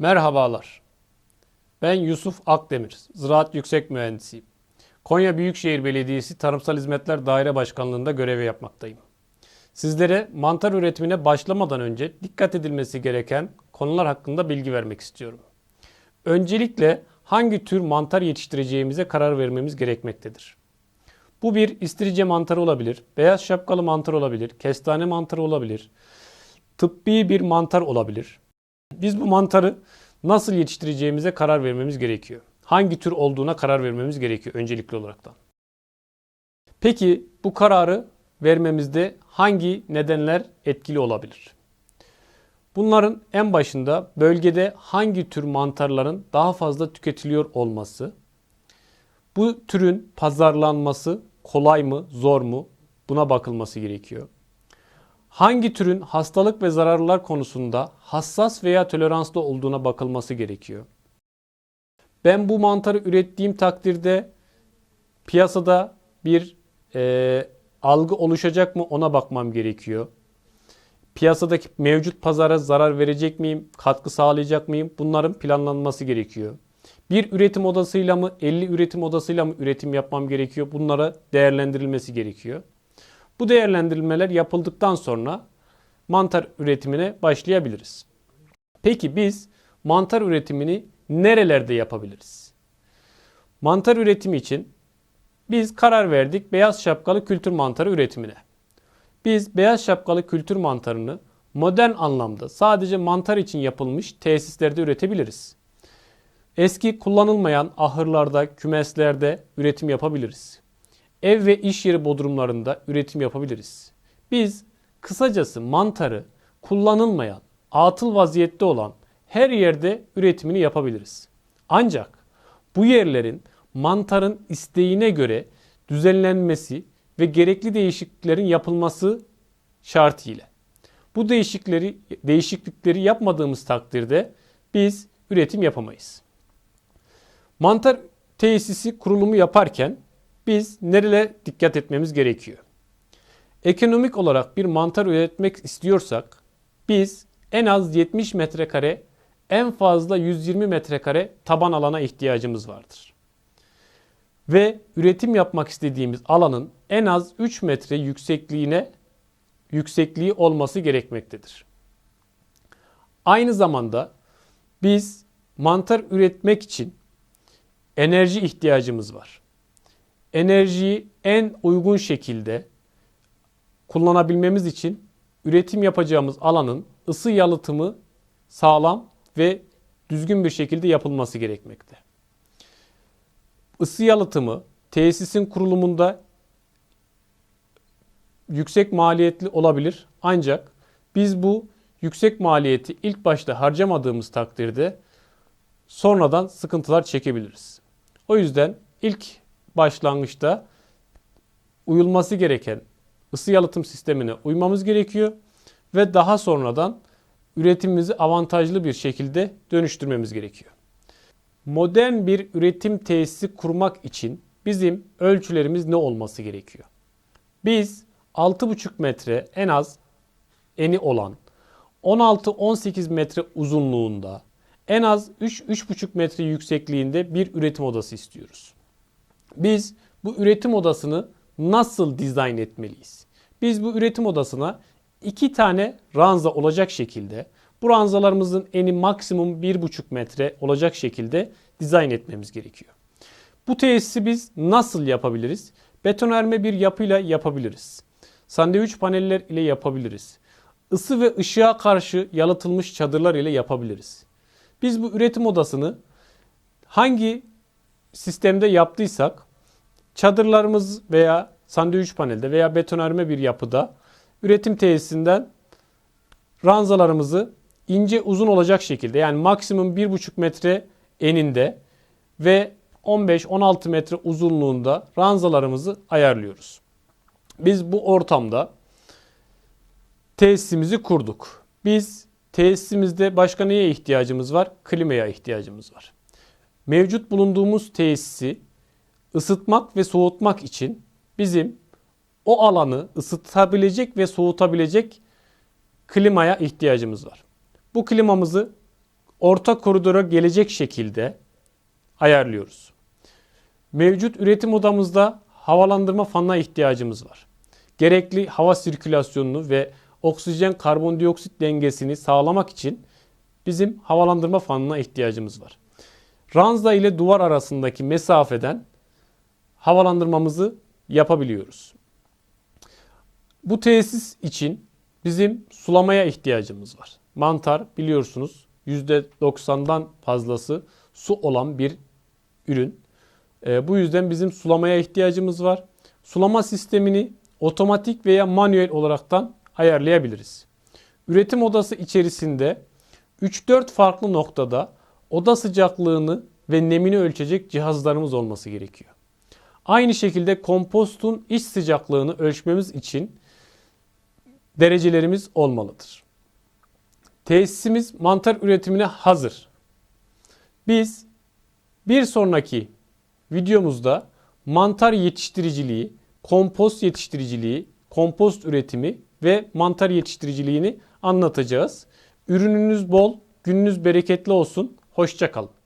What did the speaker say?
Merhabalar. Ben Yusuf Akdemir, Ziraat Yüksek Mühendisiyim. Konya Büyükşehir Belediyesi Tarımsal Hizmetler Daire Başkanlığı'nda görev yapmaktayım. Sizlere mantar üretimine başlamadan önce dikkat edilmesi gereken konular hakkında bilgi vermek istiyorum. Öncelikle hangi tür mantar yetiştireceğimize karar vermemiz gerekmektedir. Bu bir istiridye mantarı olabilir, beyaz şapkalı mantar olabilir, kestane mantarı olabilir, tıbbi bir mantar olabilir. Biz bu mantarı nasıl yetiştireceğimize karar vermemiz gerekiyor. Hangi tür olduğuna karar vermemiz gerekiyor öncelikli olaraktan. Peki bu kararı vermemizde hangi nedenler etkili olabilir? Bunların en başında bölgede hangi tür mantarların daha fazla tüketiliyor olması, bu türün pazarlanması kolay mı, zor mu? Buna bakılması gerekiyor. Hangi türün hastalık ve zararlılar konusunda hassas veya toleranslı olduğuna bakılması gerekiyor. Ben bu mantarı ürettiğim takdirde piyasada bir e, algı oluşacak mı ona bakmam gerekiyor. Piyasadaki mevcut pazara zarar verecek miyim, katkı sağlayacak mıyım? Bunların planlanması gerekiyor. Bir üretim odasıyla mı, 50 üretim odasıyla mı üretim yapmam gerekiyor? Bunlara değerlendirilmesi gerekiyor. Bu değerlendirilmeler yapıldıktan sonra mantar üretimine başlayabiliriz. Peki biz mantar üretimini nerelerde yapabiliriz? Mantar üretimi için biz karar verdik beyaz şapkalı kültür mantarı üretimine. Biz beyaz şapkalı kültür mantarını modern anlamda sadece mantar için yapılmış tesislerde üretebiliriz. Eski kullanılmayan ahırlarda, kümeslerde üretim yapabiliriz. Ev ve iş yeri bodrumlarında üretim yapabiliriz. Biz kısacası mantarı kullanılmayan, atıl vaziyette olan her yerde üretimini yapabiliriz. Ancak bu yerlerin mantarın isteğine göre düzenlenmesi ve gerekli değişikliklerin yapılması şartıyla. Bu değişiklikleri değişiklikleri yapmadığımız takdirde biz üretim yapamayız. Mantar tesisi kurulumu yaparken biz nerelere dikkat etmemiz gerekiyor? Ekonomik olarak bir mantar üretmek istiyorsak biz en az 70 metrekare en fazla 120 metrekare taban alana ihtiyacımız vardır. Ve üretim yapmak istediğimiz alanın en az 3 metre yüksekliğine yüksekliği olması gerekmektedir. Aynı zamanda biz mantar üretmek için enerji ihtiyacımız var. Enerjiyi en uygun şekilde kullanabilmemiz için üretim yapacağımız alanın ısı yalıtımı sağlam ve düzgün bir şekilde yapılması gerekmekte. Isı yalıtımı tesisin kurulumunda yüksek maliyetli olabilir. Ancak biz bu yüksek maliyeti ilk başta harcamadığımız takdirde sonradan sıkıntılar çekebiliriz. O yüzden ilk başlangıçta uyulması gereken ısı yalıtım sistemine uymamız gerekiyor ve daha sonradan üretimimizi avantajlı bir şekilde dönüştürmemiz gerekiyor. Modern bir üretim tesisi kurmak için bizim ölçülerimiz ne olması gerekiyor? Biz 6,5 metre en az eni olan 16-18 metre uzunluğunda en az 3-3,5 metre yüksekliğinde bir üretim odası istiyoruz. Biz bu üretim odasını nasıl dizayn etmeliyiz? Biz bu üretim odasına iki tane ranza olacak şekilde bu ranzalarımızın eni maksimum 1,5 metre olacak şekilde dizayn etmemiz gerekiyor. Bu tesisi biz nasıl yapabiliriz? Betonarme bir yapıyla yapabiliriz. Sandviç paneller ile yapabiliriz. Isı ve ışığa karşı yalıtılmış çadırlar ile yapabiliriz. Biz bu üretim odasını hangi sistemde yaptıysak çadırlarımız veya sandviç panelde veya betonarme bir yapıda üretim tesisinden ranzalarımızı ince uzun olacak şekilde yani maksimum 1,5 metre eninde ve 15-16 metre uzunluğunda ranzalarımızı ayarlıyoruz. Biz bu ortamda tesisimizi kurduk. Biz tesisimizde başka neye ihtiyacımız var? Klimaya ihtiyacımız var. Mevcut bulunduğumuz tesisi ısıtmak ve soğutmak için bizim o alanı ısıtabilecek ve soğutabilecek klimaya ihtiyacımız var. Bu klimamızı orta koridora gelecek şekilde ayarlıyoruz. Mevcut üretim odamızda havalandırma fanına ihtiyacımız var. Gerekli hava sirkülasyonunu ve oksijen karbondioksit dengesini sağlamak için bizim havalandırma fanına ihtiyacımız var. Ranza ile duvar arasındaki mesafeden havalandırmamızı yapabiliyoruz. Bu tesis için bizim sulamaya ihtiyacımız var. Mantar biliyorsunuz %90'dan fazlası su olan bir ürün. E, bu yüzden bizim sulamaya ihtiyacımız var. Sulama sistemini otomatik veya manuel olaraktan ayarlayabiliriz. Üretim odası içerisinde 3-4 farklı noktada oda sıcaklığını ve nemini ölçecek cihazlarımız olması gerekiyor. Aynı şekilde kompostun iç sıcaklığını ölçmemiz için derecelerimiz olmalıdır. Tesisimiz mantar üretimine hazır. Biz bir sonraki videomuzda mantar yetiştiriciliği, kompost yetiştiriciliği, kompost üretimi ve mantar yetiştiriciliğini anlatacağız. Ürününüz bol, gününüz bereketli olsun. Hoşçakalın.